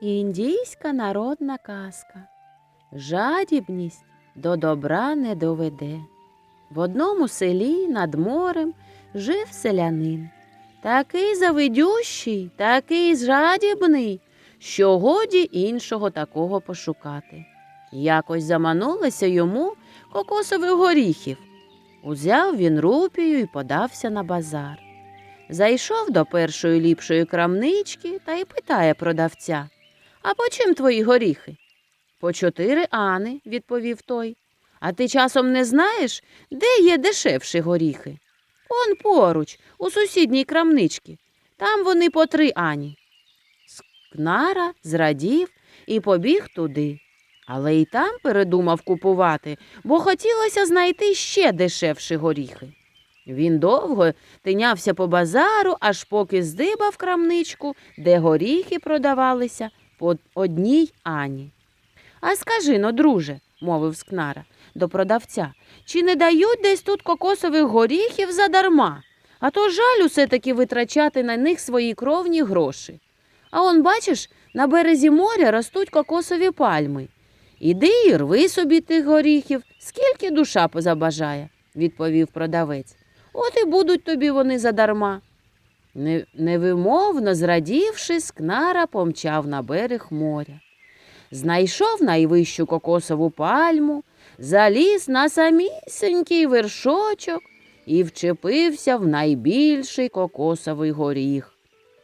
Індійська народна казка. Жадібність до добра не доведе. В одному селі над морем жив селянин. Такий завидющий, такий жадібний, що годі іншого такого пошукати. Якось заманулося йому кокосових горіхів. Узяв він рупію і подався на базар. Зайшов до першої ліпшої крамнички та й питає продавця. А по чим твої горіхи? По чотири ани, відповів той. А ти часом не знаєш, де є дешевші горіхи? Он поруч, у сусідній крамничці. Там вони по три ані. Скнара зрадів і побіг туди. Але й там передумав купувати, бо хотілося знайти ще дешевші горіхи. Він довго тинявся по базару, аж поки здибав крамничку, де горіхи продавалися одній ані. А скажи но, друже, мовив скнара до продавця, чи не дають десь тут кокосових горіхів задарма? А то жаль усе таки витрачати на них свої кровні гроші. А он, бачиш, на березі моря ростуть кокосові пальми. Іди і рви собі тих горіхів, скільки душа позабажає, відповів продавець. От і будуть тобі вони задарма. Не- Невимовно зрадівши, скнара помчав на берег моря. Знайшов найвищу кокосову пальму, заліз на самісінький вершочок і вчепився в найбільший кокосовий горіх.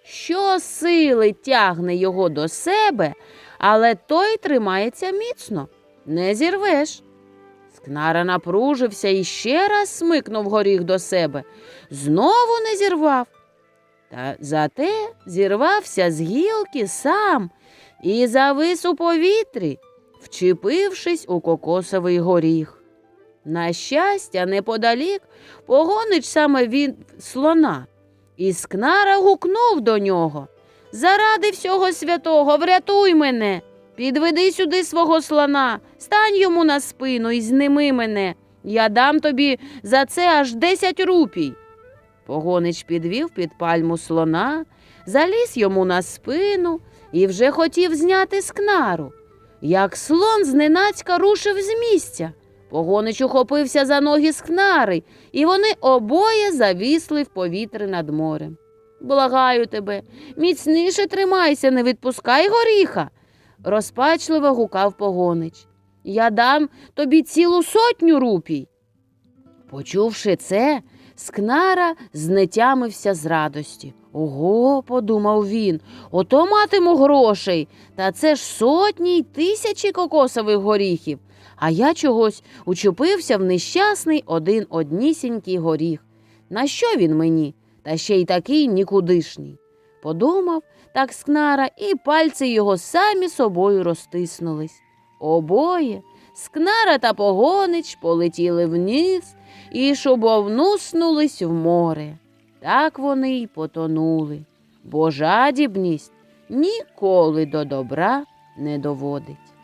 Що сили тягне його до себе, але той тримається міцно, не зірвеш. Скнара напружився і ще раз смикнув горіх до себе. Знову не зірвав. Та зате зірвався з гілки сам і завис у повітрі, вчепившись у кокосовий горіх. На щастя, неподалік погонич саме він слона, і скнара гукнув до нього. Заради всього святого, врятуй мене, підведи сюди свого слона, стань йому на спину і зними мене. Я дам тобі за це аж десять рупій. Погонич підвів під пальму слона, заліз йому на спину і вже хотів зняти скнару. Як слон зненацька рушив з місця. Погонич ухопився за ноги скнари, і вони обоє завісли в повітрі над морем. Благаю тебе, міцніше тримайся, не відпускай горіха, розпачливо гукав погонич. Я дам тобі цілу сотню рупій. Почувши це, Скнара знетямився з радості. Ого, подумав він, ото матиму грошей, та це ж сотні й тисячі кокосових горіхів. А я чогось учепився в нещасний один однісінький горіх. На що він мені? Та ще й такий нікудишній. Подумав так скнара, і пальці його самі собою розтиснулись. Обоє, скнара та погонич полетіли вниз і шобовнуснулись в море. Так вони й потонули, бо жадібність ніколи до добра не доводить.